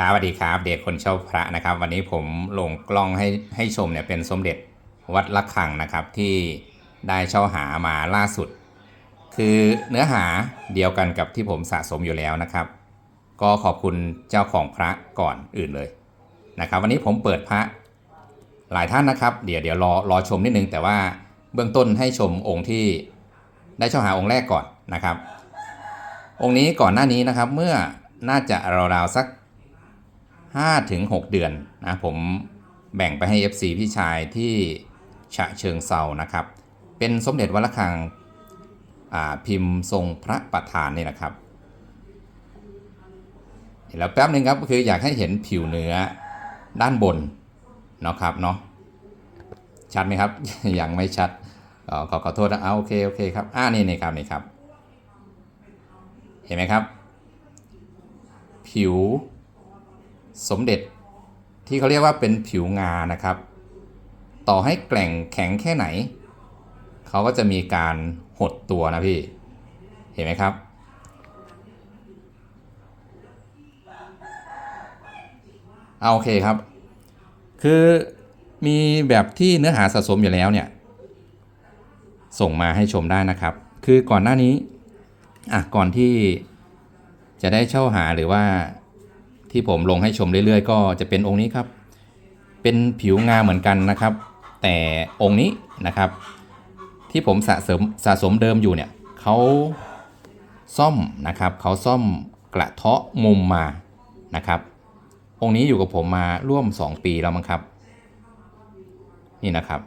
ครับสวัสดีครับ เด็กคนช่าพระนะครับ วันนี้ผมลงกล้องให้ให้ชมเนี่ยเป็นสมเด็จวัดละคังนะครับ ที่ได้เช่าหามาล่าสุด คือเนื้อหาเดียวกันกับที่ผมสะสมอยู่แล้วนะครับ ก็ขอบคุณเจ้าของพระก่อนอื่นเลยนะครับ วันนี้ผมเปิดพระหลายท่านนะครับ เดี๋ยวเดี๋ยวรอรอชมนิดนึง แต่ว่าเบื้องต้นให้ชมองค์ที่ได้เช่าหาองค์แรกก่อนนะครับ องค์นี้ก่อนหน้านี้นะครับเมื่อน่าจะราวๆสัก 5ถึง6เดือนนะผมแบ่งไปให้ FC พี่ชายที่ฉะเชิงเซานะครับ เป็นสมเด็จวัดระฆังพิมพ์ทรงพระประธานนี่นะครับเห็นแล้วแป๊บหนึ่งครับก็คืออยากให้เห็นผิวเนื้อด้านบนเนาะครับเนาะชัดไหมครับ ยังไม่ชัดขอขอโทษนะเอาโอเคโอเคครับอ่านี่นี่ครับนี่ครับ เห็นไหมครับ ผิว สมเด็จที่เขาเรียกว่าเป็นผิวงานะครับ ต่อให้แกร่งแข็งแค่ไหน เขาก็จะมีการหดตัวนะพี่ เห็นไหมครับ เอาโอเคครับ คือมีแบบที่เนื้อหาสะสมอยู่แล้วเนี่ย ส่งมาให้ชมได้นะครับ คือก่อนหน้านี้ อะ ก่อนที่จะได้เช่าหาหรือว่า ที่ผมลงให้ชมเรื่อยๆ ก็จะเป็นองค์นี้ครับ เป็นผิวงาเหมือนกันนะครับ แต่องค์นี้นะครับ ที่ผมสะสมสะสมเดิมอยู่เนี่ยเขาซ่อมนะครับเขาซ่อมกระเทาะมุมมานะครับ องค์นี้อยู่กับผมมาร่วม 2 ปีแล้วมั้งครับ นี่นะครับ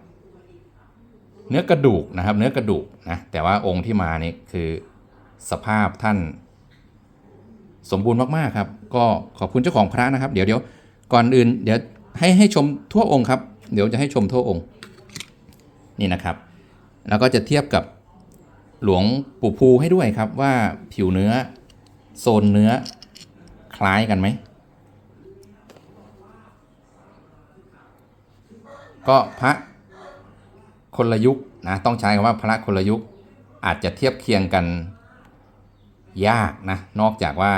เนื้อกระดูกนะครับ เนื้อกระดูกนะแต่ว่าองค์ที่มานี่คือสภาพท่าน สมบูรณ์มากๆครับ ก็ขอบคุณเจ้าของพระนะครับ เดี๋ยวเดี๋ยวก่อนอื่น เดี๋ยวให้ให้ชมทั่วองค์ครับ เดี๋ยวจะให้ชมทั่วองค์นี่นะครับ แล้วก็จะเทียบกับหลวงปู่ภูให้ด้วยครับว่าผิวเนื้อโซนเนื้อคล้ายกันไหม ก็พระคนละยุคนะต้องใช้คำว่าพระคนละยุคอาจจะเทียบเคียงกัน ยากนะ นอกจากว่า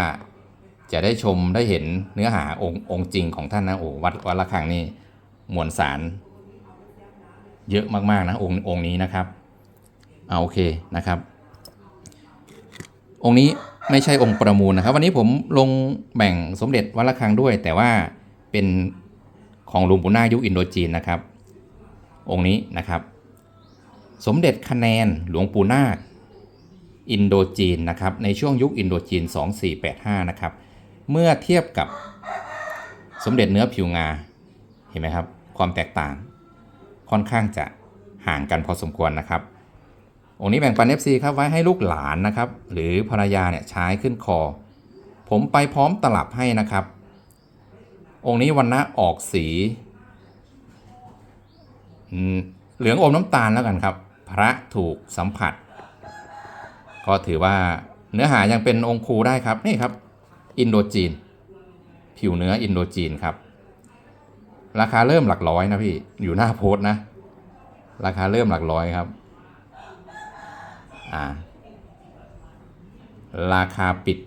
จะได้ชมได้เห็นเนื้อหาองค์องค์จริงของท่านนะโอ้วัดวัดละคังนี่มวลสาร เยอะมากๆนะองค์องค์นี้นะครับเอาโอเคนะครับ องค์นี้ไม่ใช่องค์ประมูลนะครับ วันนี้ผมลงแบ่งสมเด็จวัดละคังด้วย แต่ว่าเป็นของหลวงปู่นาคยุคอินโดจีนนะครับ องค์นี้นะครับ สมเด็จคะแนนหลวงปู่นาค อินโดจีนนะครับในช่วงยุคอินโดจีน 2485 นะครับ เมื่อเทียบกับสมเด็จเนื้อผิวงาเห็นไหมครับ ความแตกต่างค่อนข้างจะห่างกันพอสมควรนะครับ องค์นี้แบ่งปัน FC ครับไว้ให้ลูกหลานนะครับ หรือภรรยาเนี่ยใช้ขึ้นคอ ผมไปพร้อมตลับให้นะครับ องค์นี้วันนะออกสีเหลืองอมน้ำตาลแล้วกันครับ พระถูกสัมผัส ก็ถือว่าเนื้อหายังเป็นองค์ครูได้ครับนี่ครับอินโดจีน ผิวเนื้ออินโดจีนครับ ราคาเริ่มหลักร้อยนะพี่อยู่หน้าโพสต์นะ ราคาเริ่มหลักร้อยครับอ่าราคาปิด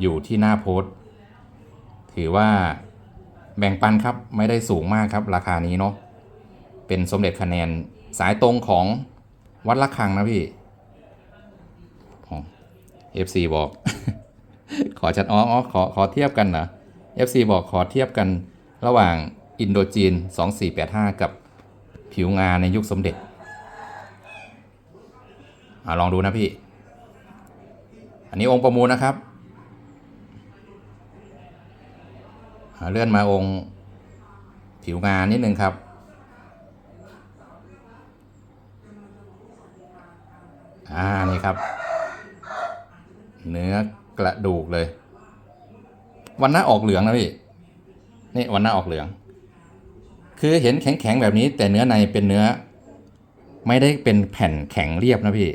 อยู่ที่หน้าโพสต์ถือว่าแบ่งปันครับไม่ได้สูงมากครับ ราคานี้เนาะเป็นสมเด็จคะแนนสายตรงของวัดละคังนะพี่ FC บอก ขอชัดอ๋ออ๋อขอขอเทียบกันเหรอ FC บอกขอเทียบกันระหว่างอินโดจีน 2485 กับผิวงาในยุคสมเด็จอลองดูนะพี่ อันนี้องค์ประมูลนะครับ เลื่อนมาองค์ผิวงานนิดนึงครับ อ่า นี่ครับ เนื้อกระดูกเลย วันหน้าออกเหลืองนะพี่นี่วันหน้าออกเหลือง คือเห็นแข็งๆแบบนี้ แต่เนื้อในเป็นเนื้อ ไม่ได้เป็นแผ่นแข็งเรียบนะพี่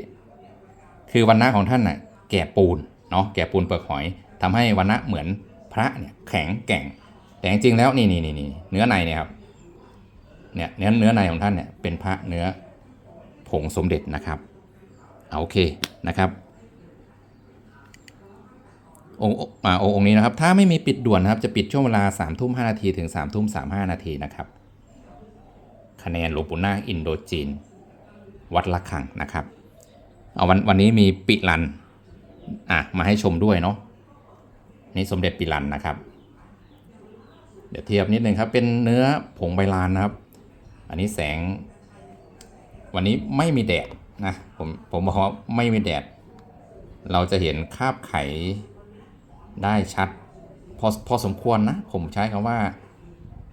คือวันหน้าของท่านน่ะ แก่ปูนเนาะแก่ปูนเปลือกหอยทำให้วันหน้าเหมือนพระเนี่ยแข็งแกร่ง แต่จริงๆแล้วนี่นี่นี่นี่เนื้อในเนี่ยครับเนี่ยเนื้อเนื้อในของท่านเนี่ยเป็นพระเนื้อผงสมเด็จนะครับเอาโอเคนะครับ องค์อ่งค์งนี้นะครับ ถ้าไม่มีปิดด่วนนะครับ จะปิดช่วงเวลา3ามทุ่มหนาทีถึง3ามทุ่มสามห้านาทีนะครับ คะแนนหลวงปู่นาคอินโดจีน วัดละคังนะครับ เอาวันวันนี้มีปิลันอะมาให้ชมด้วยเนาะนี่สมเด็จปิลันนะครับ เดี๋ยวเทียบนิดนึงครับ เป็นเนื้อผงใบลานนะครับ อันนี้แสง วันนี้ไม่มีแดดนะผมผมบอกว่าไม่มีแดด เราจะเห็นคราบไข ได้ชัด พอพอสมควรนะ ผมใช้คำว่า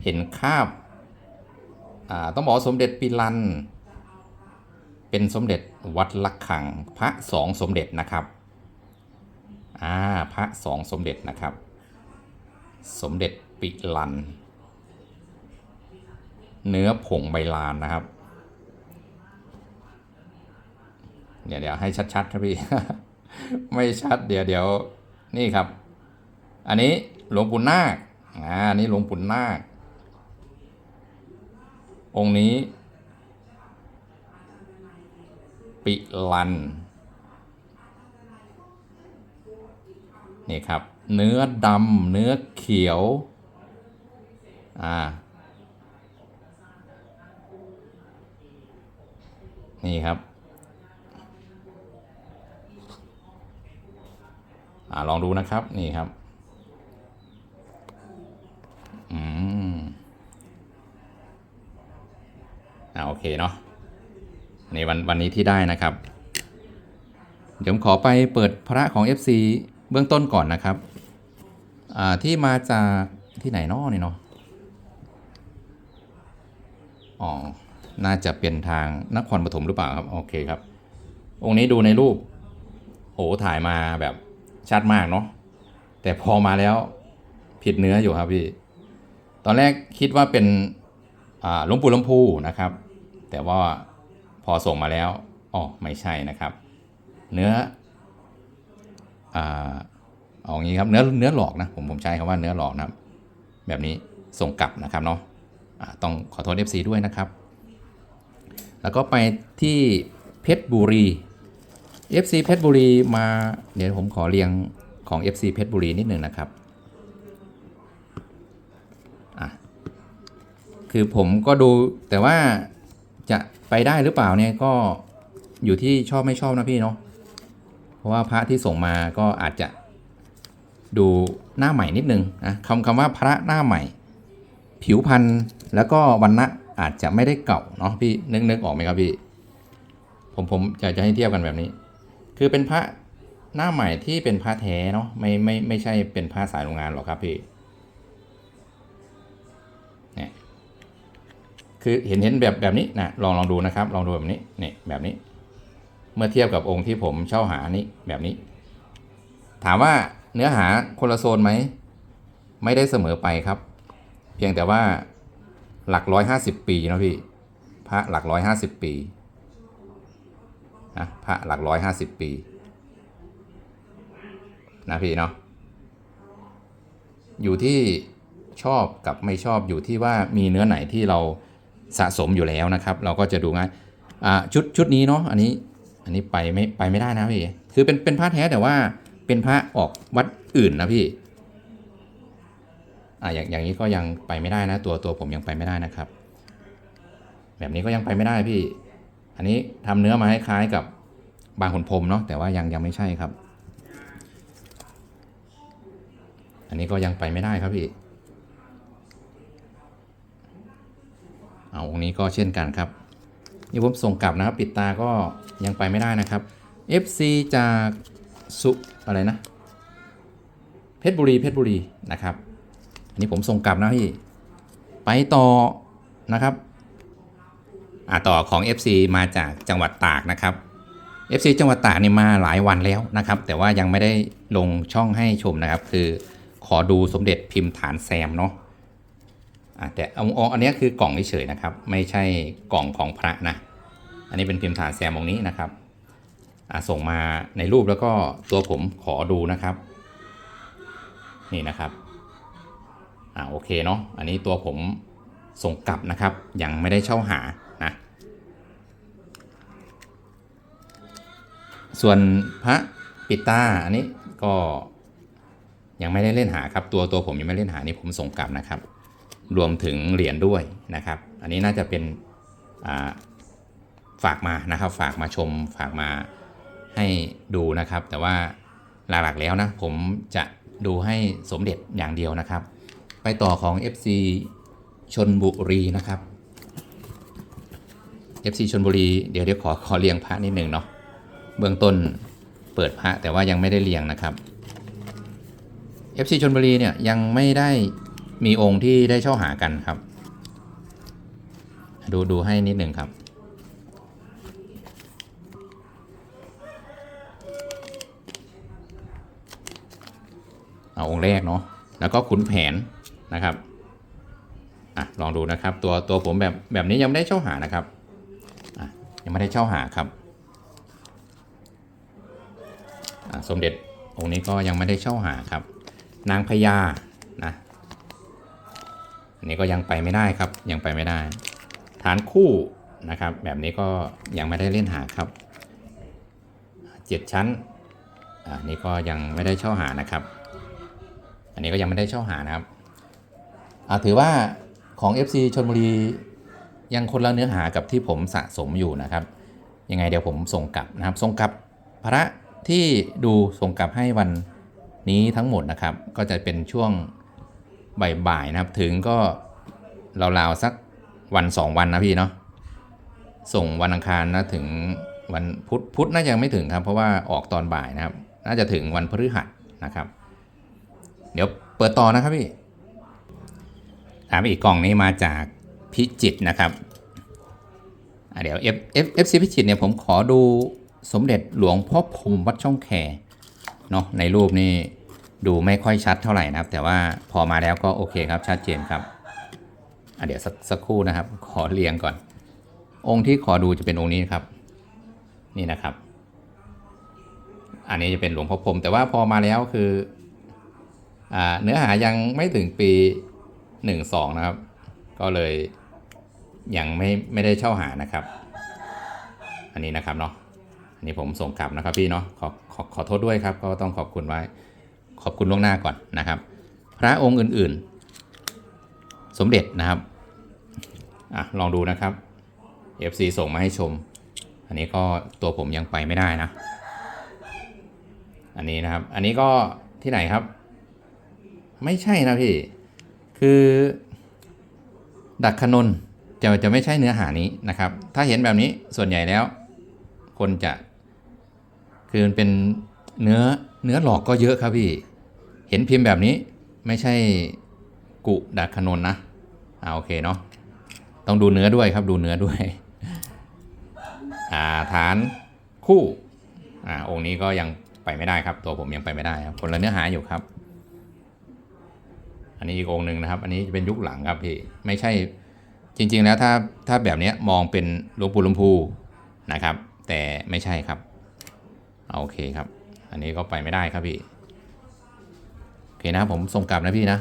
เห็นคาบาต้องบอกสมเด็จปิลัน เป็นสมเด็จวัดลักขังพระสองสมเด็จนะครับอ่าพระสองสมเด็จนะครับ สมเด็จปิลัน เนื้อผงใบลานนะครับเดี๋ยวเดี๋ยวให้ชัดๆครับพี่ ไม่ชัดเดี๋ยวเดี๋ยวนี่ครับ อันนี้หลวงปู่นาคอ่านนี้หลวงปู่นาค องค์นี้ ปิลัน นี่ครับ เนื้อดำเนื้อเขียว อ่า นี่ครับอ่าลองดูนะครับ นี่ครับ อืมอ่าโอเคเนาะในวันวันนี้ที่ได้นะครับ เดี๋ยวผมขอไปเปิดพระของ FC เบื้องต้นก่อนนะครับ อ่าที่มาจากที่ไหนนอนี่เนาะอ๋อ น่าจะเป็นทางนครปฐมหรือเปล่าครับ โอเคครับ องค์นี้ดูในรูปโอ้ถ่ายมาแบบชัดมากเนาะแต่พอมาแล้วผิดเนื้ออยู่ครับพี่ ตอนแรกคิดว่าเป็นหลวงปู่ลำพูนะครับ แต่ว่าพอส่งมาแล้วอ๋อไม่ใช่นะครับ เนื้ออ่าเอางี้ครับเนื้อเนื้อหลอกนะผมผมใช้คำว่าเนื้อหลอกนะครับ แบบนี้ส่งกลับนะครับเนาะต้องขอโทษ FC ด้วยนะครับ แล้วก็ไปที่เพชรบุรี FC เพชรบุรีมาเดี๋ยวผมขอเรียงของ FC เพชรบุรีนิดหนึ่งนะครับ อะ คือผมก็ดูแต่ว่าจะไปได้หรือเปล่าเนี่ยก็อยู่ที่ชอบไม่ชอบนะพี่เนาะเพราะว่าพระที่ส่งมาก็อาจจะดูหน้าใหม่นิดนึงนะคำคำว่าพระหน้าใหม่ ผิวพรรณแล้วก็วันณะอาจจะไม่ได้เก่าเนาะพี่นึกนึกออกไหมครับพี่ ผมผมอยากจะให้เทียบกันแบบนี้ คือเป็นพระหน้าใหม่ที่เป็นพระแท้เนาะไม่ไม่ไม่ใช่เป็นพระสายโรงงานหรอกครับพี่ คือเห็นเห็นแบบแบบนี้นะลองลองดูนะครับ ลองดูแบบนี้นี่แบบนี้ เมื่อเทียบกับองค์ที่ผมเช่าหานี้แบบนี้ ถามว่าเนื้อหาคนละโซนไหมไม่ได้เสมอไปครับ เพียงแต่ว่าหลักร้อยห้าสิบปีนะพี่พระหลักร้อยห้าสิบปีนะพระหลักร้อยห้าสิบปีนะพี่เนาะอยู่ที่ชอบกับไม่ชอบอยู่ที่ว่ามีเนื้อไหนที่เรา สะสมอยู่แล้วนะครับ เราก็จะดูง่ายชุดชุดนี้เนาะอันนี้อันนี้ไปไม่ไปไม่ได้นะพี่ คือเป็นเป็นพระแท้แต่ว่าเป็นพระออกวัดอื่นนะพี่อ่าอย่างอย่างนี้ก็ยังไปไม่ได้นะ ตัวตัวผมยังไปไม่ได้นะครับ แบบนี้ก็ยังไปไม่ได้พี่ อันนี้ทำเนื้อมาให้คล้ายกับบางขนพรมเนาะแต่ว่ายังยังไม่ใช่ครับ อันนี้ก็ยังไปไม่ได้ครับพี่ เอาองค์นี้ก็เช่นกันครับนี่ผมส่งกลับนะครับ ปิดตาก็ยังไปไม่ได้นะครับ FC จากสุอะไรนะ เพชรบุรีเพชรบุรีนะครับ อันนี้ผมส่งกลับนะพี่ ไปต่อนะครับอ่าต่อของ FC มาจากจังหวัดตากนะครับ FC จังหวัดตากนี่มาหลายวันแล้วนะครับ แต่ว่ายังไม่ได้ลงช่องให้ชมนะครับ คือขอดูสมเด็จพิมพ์ฐานแซมเนาะอะ แต่เอาอันนี้คือกล่องเฉยๆนะครับ ไม่ใช่กล่องของพระนะ อันนี้เป็นพิมพ์ฐานแซมองนี้นะครับส่งมาในรูปแล้วก็ตัวผมขอดูนะครับ นี่นะครับอ่าโอเคเนาะอันนี้ตัวผมส่งกลับนะครับ ยังไม่ได้เช่าหานะส่วนพระปิตาอันนี้ก็ยังไม่ได้เล่นหาครับ ตัวตัวผมยังไม่เล่นหานี่ผมส่งกลับนะครับ รวมถึงเหรียญด้วยนะครับ อันนี้น่าจะเป็นาฝากมานะครับ ฝากมาชมฝากมาให้ดูนะครับ แต่ว่าหลักๆแล้วนะผมจะดูให้สมเด็จอย่างเดียวนะครับ ไปต่อของ FC ชนบุรีนะครับ FC ชนบุรีเดี๋ยวเดี๋ยวขอขอเรียงพระนิดหนึ่งเนาะเบื้องต้นเปิดพระแต่ว่ายังไม่ได้เรียงนะครับ FC ชนบุรีเนี่ยยังไม่ได้ มีองค์ที่ได้เช่าหากันครับ ดูดูให้นิดหนึ่งครับ เอาองค์แรกเนาะแล้วก็ขุนแผนนะครับอะลองดูนะครับตัวตัวผมแบบแบบนี้ยังไม่ได้เช่าหานะครับอะยังไม่ได้เช่าหาครับอะสมเด็จองค์นี้ก็ยังไม่ได้เช่าหาครับ นางพญานะ อันนี้ก็ยังไปไม่ได้ครับ ยังไปไม่ได้ ฐานคู่นะครับ แบบนี้ก็ยังไม่ได้เล่นหาครับเจ็ดชั้นอ่านี่ก็ยังไม่ได้เช่าหานะครับ อันนี้ก็ยังไม่ได้เช่าหานะครับถือว่าของ FC ชนบุรียังคนละเนื้อหากับที่ผมสะสมอยู่นะครับ ยังไงเดี๋ยวผมส่งกลับนะครับ ส่งกลับพระที่ดูส่งกลับให้วันนี้ทั้งหมดนะครับ ก็จะเป็นช่วง บ่ายๆนะครับ ถึงก็ราวๆสักวันสองวันนะพี่เนาะส่งวันอังคารนะถึงวันพุธพุธน่าจะยังไม่ถึงครับ เพราะว่าออกตอนบ่ายนะครับ น่าจะถึงวันพฤหัสนะครับ เดี๋ยวเปิดต่อนะครับพี่ถามอีกกล่องนี้มาจากพิจิตนะครับเดี๋ยว F F F C พิจิตเนี่ยผมขอดูสมเด็จหลวงพ่อพรมวัดช่องแคเนาะในรูปนี่ ดูไม่ค่อยชัดเท่าไหร่นะครับ แต่ว่าพอมาแล้วก็โอเคครับชัดเจนครับเดี๋ยวสักสักครู่นะครับ ขอเรียงก่อน องค์ที่ขอดูจะเป็นองค์นี้ครับ นี่นะครับ อันนี้จะเป็นหลวงพ่อพรมแต่ว่าพอมาแล้วคืออเนื้อหายังไม่ถึงปี 12 นะครับ ก็เลยยังไม่ไม่ได้เช่าหานะครับ อันนี้นะครับเนาะอันนี้ผมส่งกลับนะครับพี่เนาะขอขอขอโทษด้วยครับ ก็ต้องขอบคุณไว้ ขอบคุณล่วงหน้าก่อนนะครับ พระองค์อื่นๆ สมเด็จนะครับอะลองดูนะครับ FC ส่งมาให้ชม อันนี้ก็ตัวผมยังไปไม่ได้นะ อันนี้นะครับ อันนี้ก็ที่ไหนครับ ไม่ใช่นะพี่ คือดักขนนจะจะไม่ใช่เนื้อหานี้นะครับ ถ้าเห็นแบบนี้ส่วนใหญ่แล้ว คนจะ คือมันเป็นเนื้อเนื้อหลอกก็เยอะครับพี่ ห็นพิมพ์แบบนี้ไม่ใช่กุดักขนนนะอ่าโอเคเนาะต้องดูเนื้อด้วยครับดูเนื้อด้วยอ่าฐานคู่อ่าองค์นี้ก็ยังไปไม่ได้ครับ ตัวผมยังไปไม่ได้ครับคนละเนื้อหาอยู่ครับ อันนี้อีกองค์หนึ่งนะครับ อันนี้จะเป็นยุคหลังครับพี่ไม่ใช่จริง ๆ แล้วถ้าถ้าแบบนี้มองเป็นหลวงปู่ลวงพูนะครับ แต่ไม่ใช่ครับเอาโอเคครับ อันนี้ก็ไปไม่ได้ครับพี่ เคนะผมส่งกลับนะพี่นะ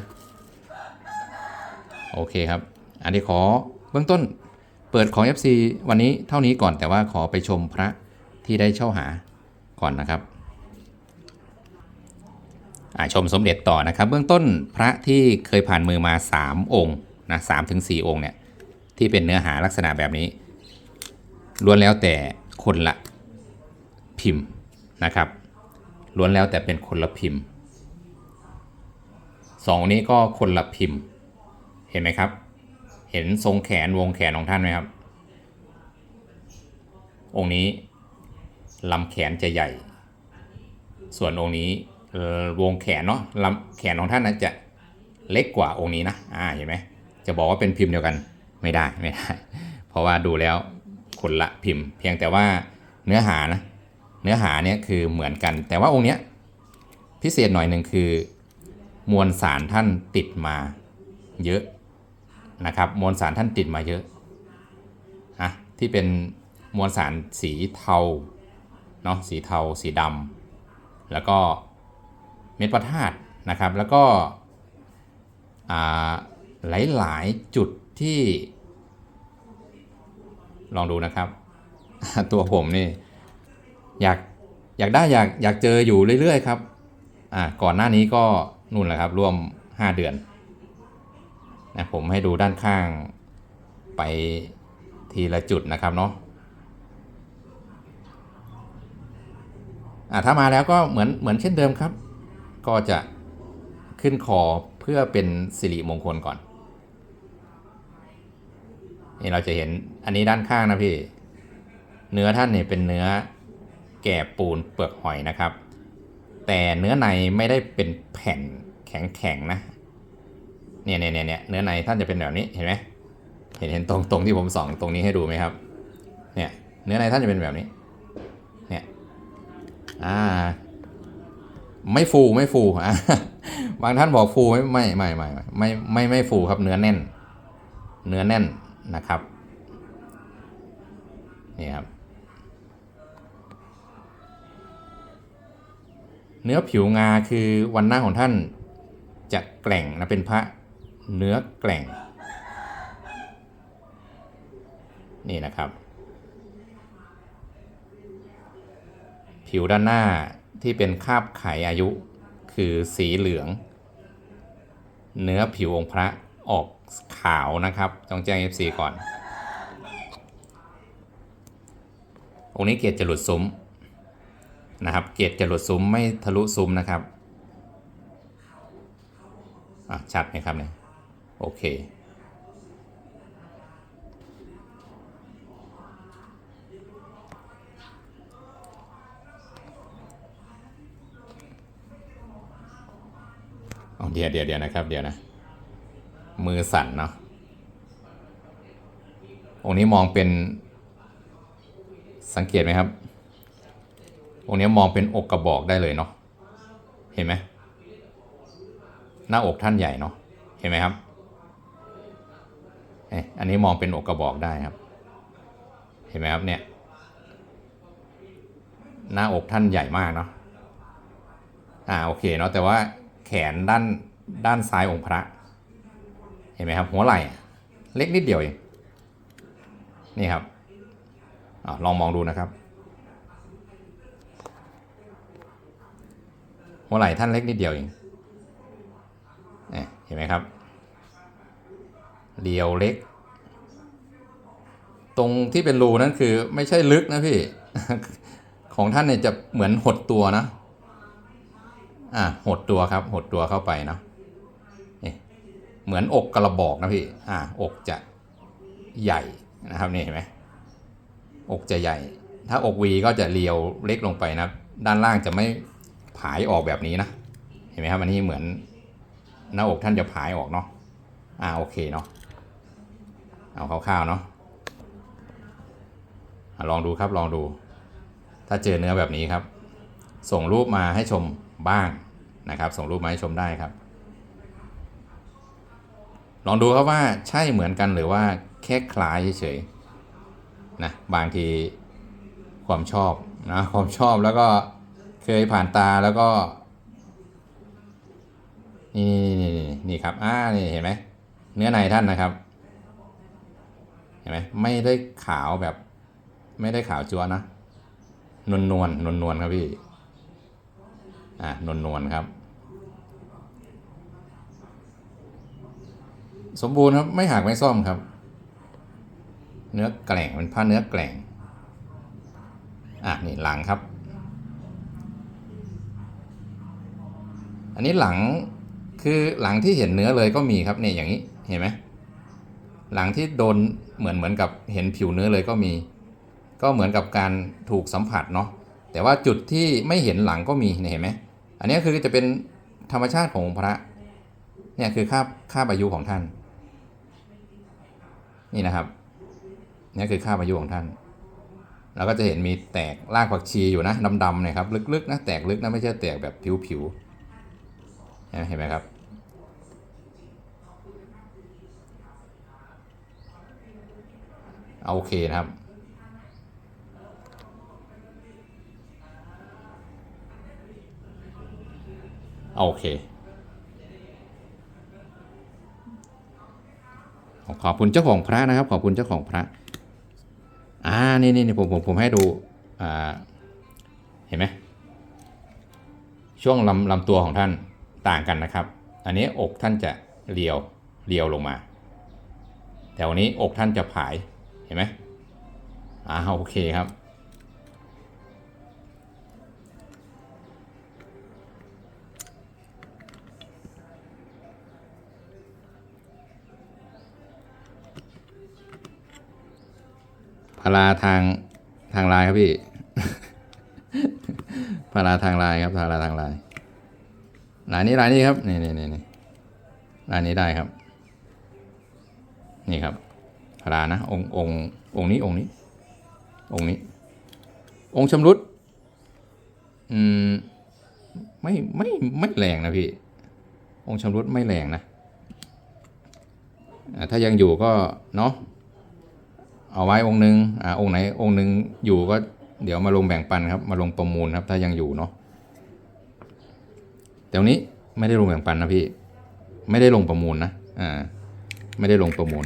โอเคครับ อันนี้ขอเบื้องต้นเปิดของ FC วันนี้เท่านี้ก่อนแต่ว่าขอไปชมพระที่ได้เช่าหาก่อนนะครับชมสมเด็จต่อนะครับ เบื้องต้นพระที่เคยผ่านมือมา 3 องค์นะสามถึงสองค์เนี่ยที่เป็นเนื้อหาลักษณะแบบนี้ล้วนแล้วแต่คนละพิมพ์นะครับล้วนแล้วแต่เป็นคนละพิมพ์ สององนี้ก็คนละพิมพ์ เห็นไหมครับ เห็นทรงแขนวงแขนของท่านไหมครับ องค์นี้ลำแขนจะใหญ่ ส่วนองค์นี้วงแขนเนาะลำแขนของท่านนะจะเล็กกว่าองค์นี้นะ อ่า เห็นไหม จะบอกว่าเป็นพิมพ์เดียวกันไม่ได้ไม่ได้ เพราะว่าดูแล้วคนละพิมพ์ เพียงแต่ว่าเนื้อหานะ เนื้อหาเนี่ยคือเหมือนกัน แต่ว่าองค์เนี้ยพิเศษหน่อยหนึ่งคือ มวลสารท่านติดมาเยอะนะครับ มวลสารท่านติดมาเยอะอะที่เป็นมวลสารสีเทาเนาะสีเทาสีดำแล้วก็เม็ดพระธาตนะครับ แล้วก็หลายหลายๆจุดที่ ลองดูนะครับ ตัวผมนี่อยากอยากได้อยากอยากเจออยู่เรื่อยๆครับ อ่าก่อนหน้านี้ก็ นู่นแหละครับร่วม 5 เดือนนะผมให้ดูด้านข้างไปทีละจุดนะครับเนาะอะถ้ามาแล้วก็เหมือนเหมือนเช่นเดิมครับ ก็จะขึ้นคอเพื่อเป็นสิริมงคลก่อนนี่เราจะเห็นอันนี้ด้านข้างนะพี่ เนื้อท่านเนี่ยเป็นเนื้อแก่ปูนเปลือกหอยนะครับ แต่เนื้อในไม่ได้เป็นแผ่นแข็งๆนะเนี่ยเนี่ยเนี่ยเนี่ยเนื้อในท่านจะเป็นแบบนี้เห็นไหมเห็นเห็นตรงตรงที่ผมส่องตรงนี้ให้ดูไหมครับ เนี่ยเนื้อในท่านจะเป็นแบบนี้ เนี่ยอ่าไม่ฟูไม่ฟูอะบางท่านบอกฟูไม่ไม่ไม่ไม่ไม่ไม่ไม่ฟูครับเนื้อแน่น เนื้อแน่นนะครับนี่ครับ เนื้อผิวงาคือวันหน้าของท่านจะแกร่งนะเป็นพระเนื้อแกร่ง นี่นะครับ ผิวด้านหน้าที่เป็นคราบไขอายุ คือสีเหลือง เนื้อผิวองค์พระออกขาวนะครับต้องแจ้ง FC ก่อน องค์นี้เกียรติจะหลุดซุ้ม นะครับ เกียรติจะหลุดซุ้มไม่ทะลุซุ้มนะครับอะชัดไหมครับเนี่ยโอเคเอาเดี๋ยวเดี๋ยวเดี๋ยวนะครับเดี๋ยวนะ มือสั่นเนาะองค์นี้มองเป็นสังเกตไหมครับ องค์นี้มองเป็นอกกระบอกได้เลยเนาะเห็นไหมหน้าอกท่านใหญ่เนาะเห็นไหมครับเอ๊ะอันนี้มองเป็นอกกระบอกได้ครับ เห็นไหมครับเนี่ย หน้าอกท่านใหญ่มากเนาะอ่าโอเคเนาะแต่ว่าแขนด้านด้านซ้ายองค์พระ เห็นไหมครับ หัวไหล่เล็กนิดเดียวเองนี่ครับอลองมองดูนะครับ หัวไหล่ท่านเล็กนิดเดียวเองเห็นไหมครับเรียวเล็ก ตรงที่เป็นรูนั่นคือไม่ใช่ลึกนะพี่ ของท่านเนี่ยจะเหมือนหดตัวนะ อ่าหดตัวครับ หดตัวเข้าไปเนาะเหมือนอกกระบอกนะพี่ อ่าอกจะใหญ่นะครับนี่เห็นไหมอกจะใหญ่ ถ้าอกวีก็จะเรียวเล็กลงไปนะ ด้านล่างจะไม่ ผายออกแบบนี้นะ เห็นไหมครับอันนี้เหมือนหน้าอกท่านจะผายออกเนาะ อ่าโอเคเนาะ เอาคร่าวๆเนาะอะลองดูครับลองดู ถ้าเจอเนื้อแบบนี้ครับ ส่งรูปมาให้ชมบ้างนะครับ ส่งรูปมาให้ชมได้ครับ ลองดูครับว่าใช่เหมือนกันหรือว่าแค่คล้ายเฉยๆนะบางทีความชอบนะความชอบแล้วก็ เคยผ่านตาแล้วก็ นี่นี่นี่นี่ครับอ่านี่เห็นไหมเนื้อในท่านนะครับ เห็นไหมไม่ได้ขาวแบบ ไม่ได้ขาวจัวนะนวลนวลนวลนวลครับพี่อ่านวลนวลครับ สมบูรณ์ครับไม่หักไม่ซ่อมครับ เนื้อแกล่งเป็นผ้าเนื้อแกล่งอะนี่หลังครับ อันนี้หลังคือหลังที่เห็นเนื้อเลยก็มีครับเนี่ยอย่างนี้เห็นไหมหลังที่โดนเหมือนเหมือนกับเห็นผิวเนื้อเลยก็มี ก็เหมือนกับการถูกสัมผัสเนาะแต่ว่าจุดที่ไม่เห็นหลังก็มีเนี่ยเห็นไหมอันนี้คือจะเป็นธรรมชาติขององค์พระเนี่ยคือค่าค่าอายุของท่าน นี่นะครับนี่คือค่าอายุของท่านเราก็จะเห็นมีแตกรากผักชีอยู่นะดำๆเนี่ยครับ ลึกๆนะแตกลึกนะไม่ใช่แตกแบบผิวๆ เห็นไหมครับ เอาโอเคนะครับโอเค ขอบคุณเจ้าของพระนะครับ ขอบคุณเจ้าของพระ อ่า นี่นี่นี่ผมผมผมให้ดู อ่า เห็นไหมช่วงลำลำตัวของท่าน ต่างกันนะครับ อันนี้อกท่านจะเรียวเรียวลงมา แต่วันนี้อกท่านจะผายเห็นไหมอ่าโอเคครับ พาราทางทางลน์ครับพี่ พาราทางลน์ครับพาราทางลน์ ลายนี้ลายนี้ครับนี่นี่นี่นี่ลายนี้ได้ครับ นี่ครับพารานะองค์องค์องค์นี้องค์นี้ องค์นี้ องค์ชำรุดอืมไม่ไม่ไม่แรงนะพี่ องค์ชำรุดไม่แรงนะถ้ายังอยู่ก็เนาะเอาไว้องค์หนึ่งอ่าองค์ไหนองค์หนึ่งอยู่ก็เดี๋ยวมาลงแบ่งปันครับ มาลงประมูลครับ ถ้ายังอยู่เนาะ แต่วันนี้ไม่ได้ลงแบ่งปันนะพี่ ไม่ได้ลงประมูลนะ อ่า ไม่ได้ลงประมูล